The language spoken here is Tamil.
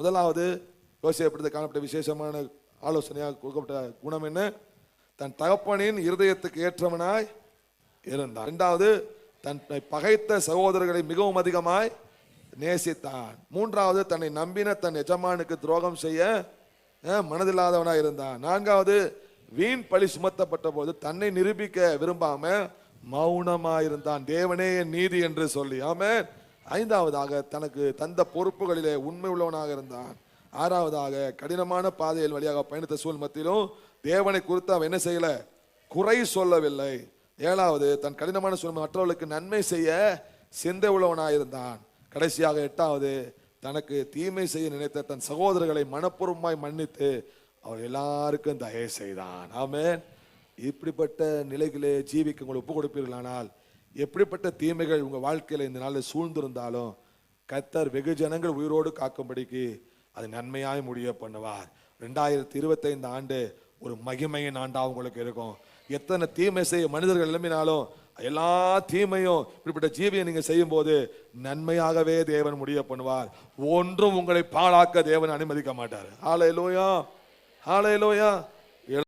முதலாவது யோசியப்படுத்த காணப்பட்ட விசேஷமான ஆலோசனையாக கொடுக்கப்பட்ட குணம் என்ன? தன் தகப்பனின் இருதயத்துக்கு ஏற்றவனாய் இருந்தான். இரண்டாவது தன்னை பகைத்த சகோதரர்களை மிகவும் அதிகமாய் நேசித்தான். மூன்றாவது தன்னை நம்பின தன் எஜமானுக்கு துரோகம் செய்ய மனதில்லாதவனாக இருந்தான். நான்காவது வீண் பழி சுமத்தப்பட்ட போது தன்னை நிரூபிக்க விரும்பாம மௌனமாயிருந்தான் தேவனே என் நீதி என்று சொல்லி. ஆமென். ஐந்தாவதாக தனக்கு தந்த பொறுப்புகளிலே உண்மை உள்ளவனாக இருந்தான். ஆறாவதாக கடினமான பாதையில் வழியாக பயணித்த சூழ் மத்தியிலும் தேவனை குறித்து அவன் என்ன செய்யல? குறை சொல்லவில்லை. ஏழாவது தன் கடினமான சூழ்நிலை மற்றவர்களுக்கு நன்மை செய்ய சிந்தை உள்ளவனாயிருந்தான் கடைசியாக எட்டாவது தனக்கு தீமை செய்ய நினைத்த தன் சகோதரர்களை மனப்பூர்வமாய் மன்னித்து அவர் எல்லாருக்கும் தயவு செய்தான். ஆமே இப்படிப்பட்ட நிலைகளே ஜீவிக்கு உங்களை ஒப்பு கொடுப்பீர்களானால் எப்படிப்பட்ட தீமைகள் உங்கள் வாழ்க்கையில் இந்த நாளில் சூழ்ந்திருந்தாலும் கத்தர் வெகு ஜனங்கள் உயிரோடு காக்கும்படிக்கு அது நன்மையாய் முடிய பண்ணுவார். ரெண்டாயிரத்தி இருபத்தைந்து ஆண்டு ஒரு மகிமையின் ஆண்டாக உங்களுக்கு இருக்கும். எத்தனை தீமை செய்ய மனிதர்கள் எழுப்பினாலும் எல்லா தீமையும் இப்படிப்பட்ட ஜீவியை நீங்கள் செய்யும்போது நன்மையாகவே தேவன் முடிய பண்ணுவார். ஒன்றும் உங்களை பாழாக்க தேவன் அனுமதிக்க மாட்டார். ஆலையிலோயா லோயா